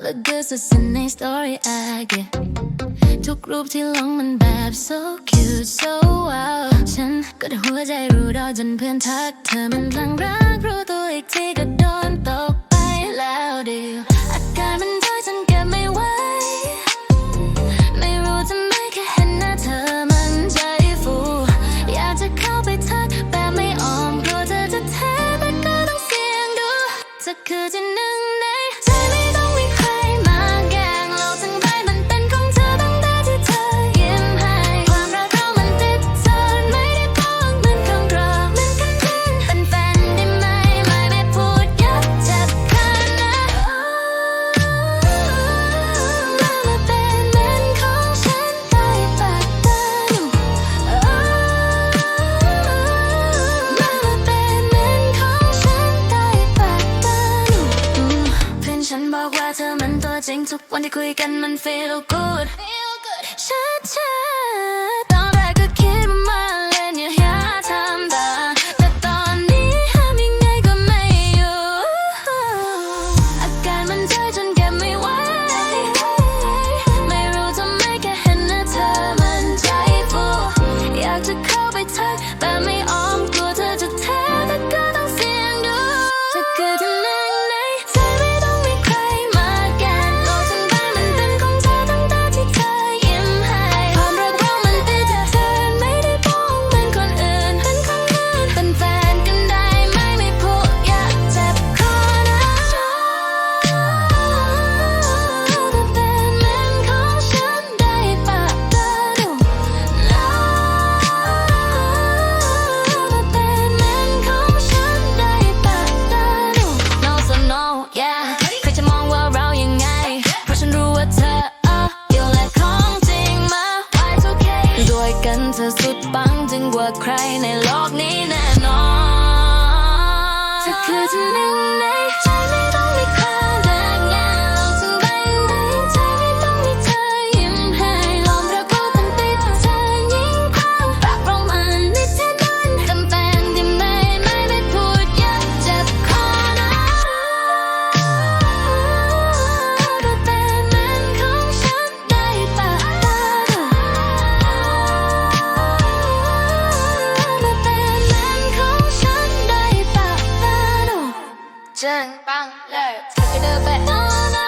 อ look good สุดๆใน story I get ทุกรูปที่ลงมันแบบ so cute so wow ฉันก็ได้หัวใจรู้ดอจนเพื่อนทัก เธอมันพลังรักรู้ตัวอีกทีก็โดนตกไปแล้วเดียวอาการมันเธอจนเก็บไม่ไหว ไม่รู้ทำไมแค่เห็นหน้าเธอมันใจฟู อยากจะเข้าไปทักแบบไม่อ้อมกลัวเธอจะเทแต่ก็ต้องเสี่ยงดูเธอคือที่หนึ่ง ริงทุกวันที่คุยกันมัน feel good ชัดชัดๆตอนแรกก็คิดว่ามาเล่นอย่าหาทำตาแต่ตอนนี้ห้ามยังไงก็ไม่อยู่ อาการมันใจจนเก็บไม่ไหวไม่รู้ทำไมแค่เห็นหน้าเธอมันใจฟูอยากจะเข้าไปทักแต่ไม่ออก กันเธอสุดปังจึงกว่าใครในโลกนี้แน่นอนเธอคือที่หนึ่ง Jung Bang Lur. Take it up,